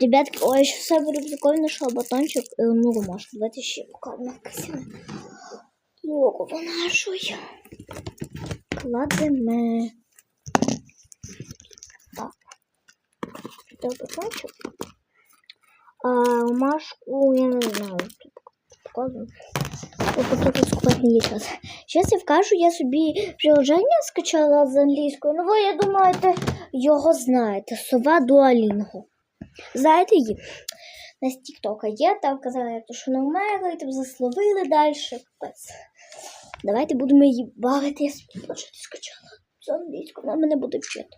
Ребятки, ой, ще все буде прикольно, що батончик і одну ромашку. Давайте ще покажемо красиво. Логово нашої. Кладемо. Так. Це батончик. А ромашку, я не знаю, тут показую. Ось тут складно є час. Зараз я вкажу, я собі приложення скачала з англійською. Ну я думаю, його знаєте. Сова Дуалінго. Знаєте її? На Тіктока є, там казали, як то що не вмерли, там засловили далі. Давайте будемо її бавити. Я планшет скачала з англійською, вона мене буде вчити.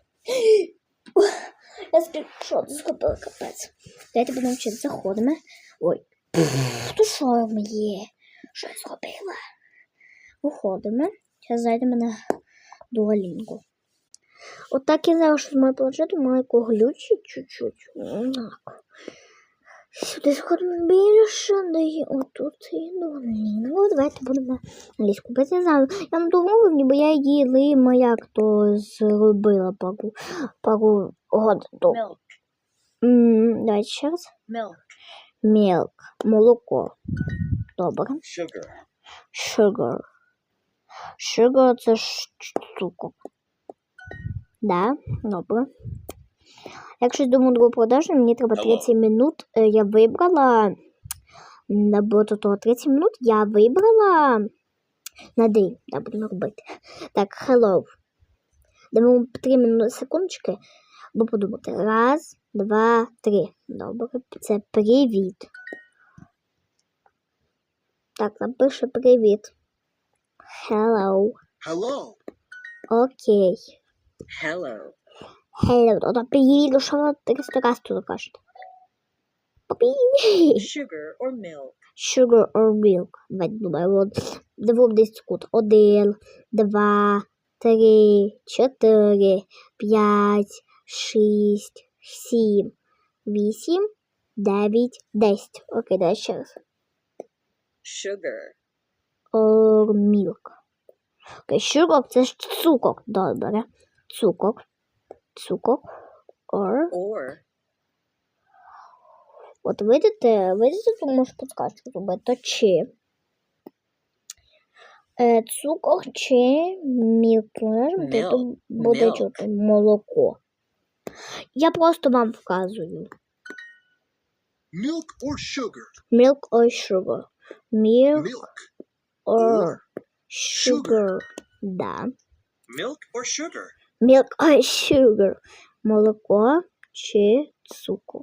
Я скріншот зробила капець. Давайте будемо вчити. Заходимо. Ой. Хто що моє? Що я зробила? Виходимо. Зараз зайдемо на дуалінгу. От так я знаю, що з моєю планшетом має глючить чуть-чуть. Так. Сюди сходимо більше, дає отут і дуалінгу. Давайте будемо англійську. Бо я знаю, я вам домовив, ніби я її лима як то зробила пару, пару год тому. Milk. М, Давайте ще раз. Milk. Мілк, молоко. Добре. Sugar. Sugar. Sugar це цукор. Да, добре. Якщо думаю другу продажу, мені треба 30 минут. Е, Я вибрала набагато того 30 минут. Я вибрала на день. Да, будемо робити. Так, hello. Дамо 3 минути секундочки, бо подумати. Раз, два, три. Добре. Це привіт. Так, нам пише привіт. Hello. Hello. Окей. Hello. Hello. Тоді привіт, що ви 300 раз тут кажете? Привіт. Sugar or milk. Sugar or milk. Давайте думаємо. От, Дивом 10 секунд. Один, два, три, чотири, п'ять, шість, сім, вісім, дев'ять, десять. Окей, давай ще раз. Sugar. or milk. Окей, sugar це ж цукор. Добре. Цукор. Цукор. Or. Or. От видите, видите, тут можу підказку зробити. То чи. Е, цукор чи мілк. То Milk. буде Milk. чути молоко. Я просто вам вказую. Milk or sugar? Milk or sugar. Milk, Milk or or sugar. Да. Milk or sugar? Milk or sugar. Молоко чи цукор.